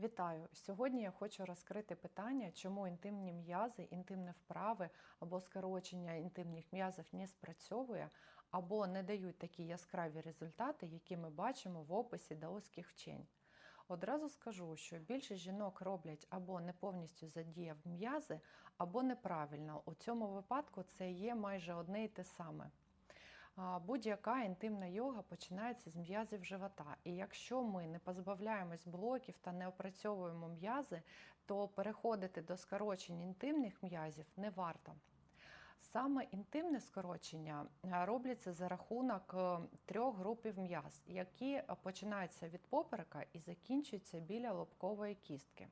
Вітаю! Сьогодні я хочу розкрити питання, чому інтимні м'язи, інтимні вправи або скорочення інтимних м'язів не спрацьовує або не дають такі яскраві результати, які ми бачимо в описі даоських вчень. Одразу скажу, що більшість жінок роблять або не повністю задіяв м'язи, або неправильно. У цьому випадку це є майже одне і те саме. Будь-яка інтимна йога починається з м'язів живота. І якщо ми не позбавляємось блоків та не опрацьовуємо м'язи, то переходити до скорочень інтимних м'язів не варто. Саме інтимне скорочення е, робляться за рахунок е, трьох групів м'яз, які починаються від поперека і закінчуються біля лобкової кістки.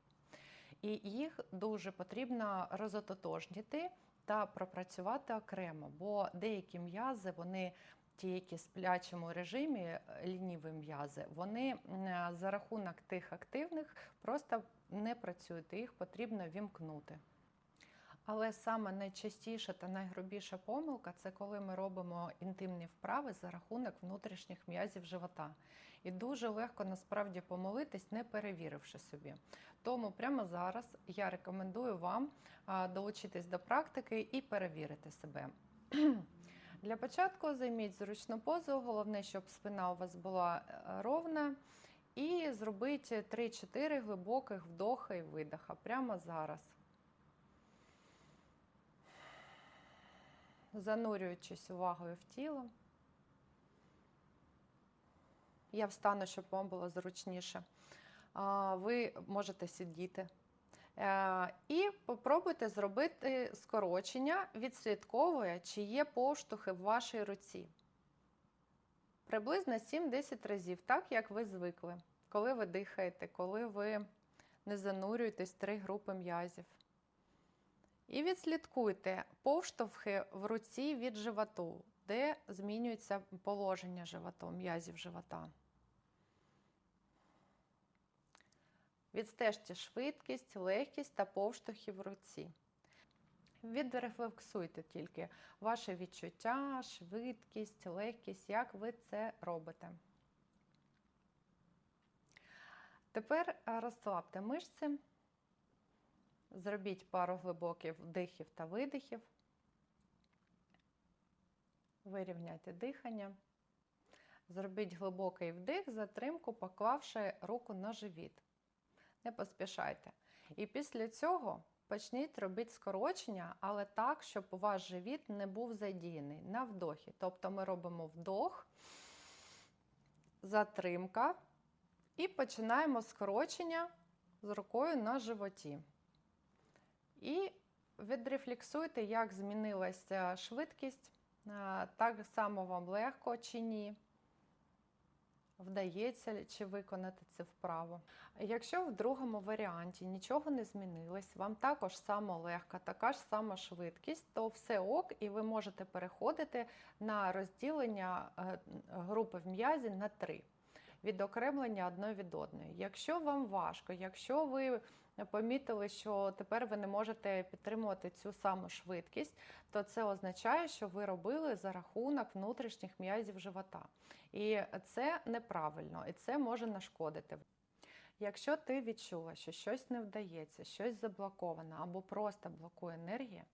І їх дуже потрібно розототожнити та пропрацювати окремо, бо деякі м'язи, вони ті, які в сплячому режимі, е, лініві м'язи, вони е, за рахунок тих активних просто не працюють, їх потрібно вімкнути. Але саме найчастіша та найгрубіша помилка це коли ми робимо інтимні вправи за рахунок внутрішніх м'язів живота. І дуже легко насправді помилитись, не перевіривши собі. Тому прямо зараз я рекомендую вам долучитись до практики і перевірити себе. Для початку займіть зручну позу, головне, щоб спина у вас була е, ровна. І зробіть 3-4 глибоких вдоха і видоха прямо зараз. Занурюючись увагою в тіло. Я встану, щоб вам було зручніше. Ви можете сидіти. Е, І попробуйте зробити скорочення, відслідковує, чи є поштовхи в вашій руці. Приблизно 7-10 разів, так як ви звикли, коли ви дихаєте, коли ви не занурюєтесь три групи м'язів. І відслідкуйте повштовхи в руці від животу, де змінюється положення животу, м'язів живота. Відстежте швидкість, легкість та повштовхи в руці. Відрефлексуйте тільки ваше відчуття, швидкість, легкість, як ви це робите. Тепер розслабте мишці. Зробіть пару глибоких вдихів та видихів. Вирівняйте дихання. Зробіть глибокий вдих, затримку, поклавши руку на живіт. Не поспішайте. І після цього почніть робити скорочення, але так, щоб ваш живіт не був задіяний на вдохі. Тобто ми робимо вдох, затримка і починаємо скорочення з рукою на животі. І відрефлексуйте, як змінилася швидкість, так само вам легко чи ні. Вдається чи виконати це вправо. Якщо в другому варіанті нічого не змінилось, вам також само легка, така ж сама швидкість, то все ок, і ви можете переходити на розділення е, групи в м'язі на три відокремлення одної від одної. Якщо вам важко, якщо ви помітили, що тепер ви не можете підтримувати цю саму швидкість, то це означає, що ви робили за рахунок внутрішніх м'язів живота. І це неправильно, і це може нашкодити. Якщо ти відчула, що щось не вдається, щось заблоковано або просто блокує енергія,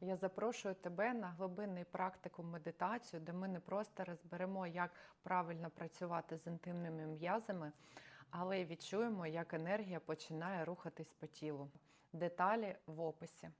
я запрошую тебе на глибинний практику медитацію, де ми не просто розберемо, як правильно працювати з інтимними м'язами, але й відчуємо, як енергія починає рухатись по тілу. Деталі в описі.